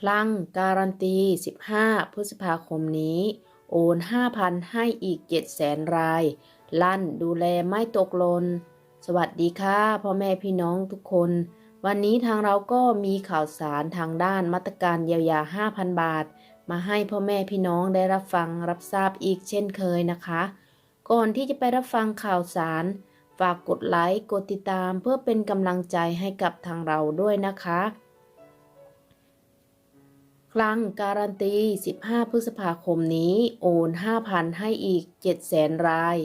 คลังการันตี 15 พฤษภาคมนี้ โอน 5,000 ให้อีก 700,000 ราย ลั่นดูแลไม่ตกหลนสวัสดีค่ะพ่อแม่พี่น้องทุกคน วันนี้ทางเราก็มีข่าวสารทางด้านมาตรการเยียวยา 5,000 บาท มาให้พ่อแม่พี่น้องได้รับฟังรับทราบอีกเช่นเคยนะคะ ก่อนที่จะไปรับฟังข่าวสาร ฝากกดไลค์กดติดตามเพื่อเป็นกำลังใจให้กับทางเราด้วยนะคะ คลังการันตี 15 พฤษภาคมนี้ โอน 5,000 ให้อีก 700,000 ราย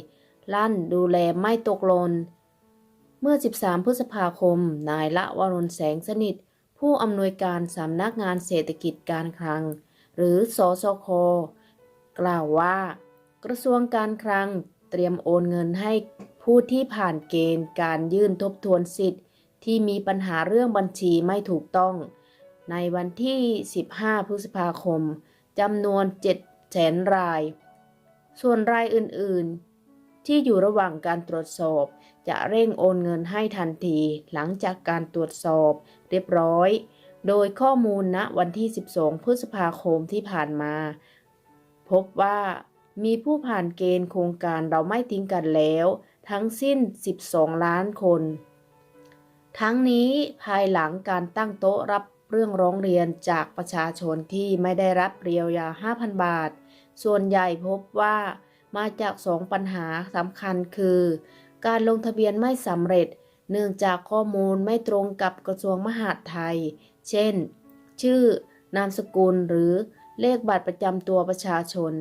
ลั่นดูแลไม่ตกหลนเมื่อ 13 พฤษภาคม นายละวรนแสงสนิท ผู้อำนวยการสำนักงานเศรษฐกิจการคลัง หรือสสค กล่าวว่า กระทรวงการคลังเตรียมโอนเงินให้ผู้ที่ผ่านเกณฑ์การยื่นทบทวนสิทธิ์ ที่มีปัญหาเรื่องบัญชีไม่ถูกต้อง ในวันที่ 15 พฤษภาคมจำนวน 7 แสนราย ส่วนรายอื่นๆ ที่อยู่ระหว่างการตรวจสอบ จะเร่งโอนเงินให้ทันทีหลังจากการตรวจสอบเรียบร้อย โดยข้อมูลณวันที่ 12 พฤษภาคมที่ผ่านมา พบว่ามีผู้ผ่านเกณฑ์โครงการเราไม่ทิ้งกันแล้ว ทั้งสิ้น 12 ล้านคน ทั้งนี้ภายหลังการตั้งโต๊ะรับ เรื่องร้องเรียนจากประชาชนที่ไม่ได้รับเรียวยา 5,000 บาท ส่วนใหญ่พบว่ามาจากสองปัญหาสำคัญคือ การลงทะเบียนไม่สำเร็จ เนื่องจากข้อมูลไม่ตรงกับกระทรวงมหาดไทย เช่น ชื่อนามสกุลหรือเลขบัตรประจำตัวประชาชน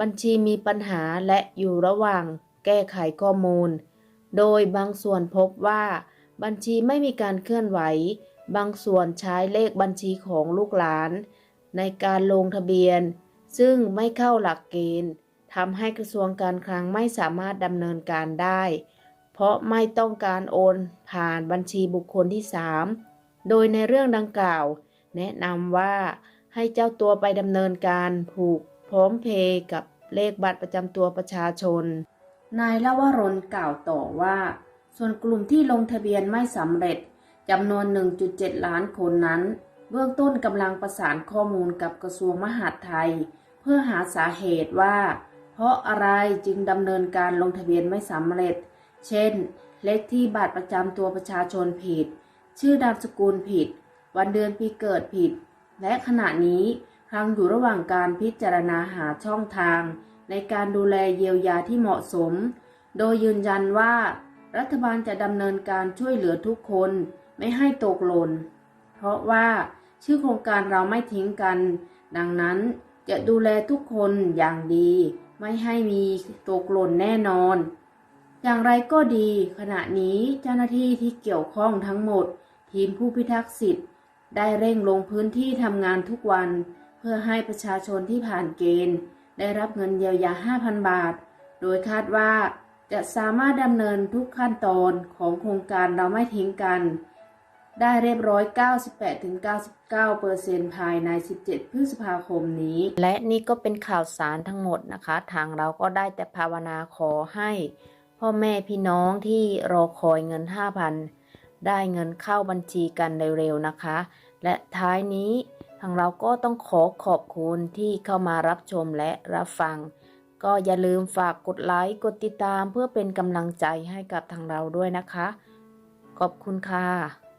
บัญชีมีปัญหาและอยู่ระหว่างแก้ไขข้อมูล โดยบางส่วนพบว่า บัญชีไม่มีการเคลื่อนไหว บางส่วนใช้เลขบัญชีของลูกหลาน ในการลงทะเบียน ซึ่งไม่เข้าหลักเกณฑ์ทำให้กระทรวงการคลังไม่สามารถดำเนินการได้ เพราะไม่ต้องการโอนผ่านบัญชีบุคคลที่ 3 โดยในเรื่องดังกล่าว แนะนำว่าให้เจ้าตัวไปดำเนินการผูกพร้อมเพย์กับเลขบัตรประจำตัวประชาชน นายลวรนกล่าวต่อว่า ส่วนกลุ่มที่ลงทะเบียนไม่สำเร็จ จำนวน 1.7 ล้านคนนั้น เบื้องต้นกำลังประสานข้อมูลกับกระทรวงมหาดไทย เพื่อหาสาเหตุว่า เพราะอะไรจึงดำเนินการลงทะเบียนไม่สำเร็จ เช่น เลขที่บัตรประจำตัวประชาชนผิด ชื่อนามสกุลผิด วันเดือนปีเกิดผิด และขณะนี้คลังอยู่ระหว่างการพิจารณาหาช่องทาง ในการดูแลเยียวยาที่เหมาะสม โดยยืนยันว่า รัฐบาลจะดำเนินการช่วยเหลือทุกคน ไม่ให้ตกหล่น เพราะว่าชื่อโครงการเราไม่ทิ้งกัน ดังนั้นจะดูแลทุกคนอย่างดี ไม่ให้มีตกหล่นแน่นอน อย่างไรก็ดี ขณะนี้เจ้าหน้าที่ที่เกี่ยวข้องทั้งหมด ทีมผู้พิทักษ์สิทธิ์ ได้เร่งลงพื้นที่ทำงานทุกวัน เพื่อให้ประชาชนที่ผ่านเกณฑ์ ได้รับเงินเยียวยา 5,000 บาท โดยคาดว่าจะสามารถดำเนินทุกขั้นตอนของโครงการเราไม่ทิ้งกัน ได้เรียบร้อย 98-99%ภายใน 17 พฤษภาคมนี้ และนี่ก็เป็นข่าวสารทั้งหมดนะคะ ทางเราก็ได้แต่ภาวนาขอให้ พ่อแม่พี่น้องที่รอคอยเงิน 5,000 ได้เงินเข้าบัญชีกันเร็วๆนะคะ และท้ายนี้ทางเราก็ต้องขอขอบคุณที่เข้ามารับชมและรับฟัง ก็อย่าลืมฝากกดไลค์กดติดตามเพื่อเป็นกำลังใจให้กับทางเราด้วยนะคะ ขอบคุณค่ะ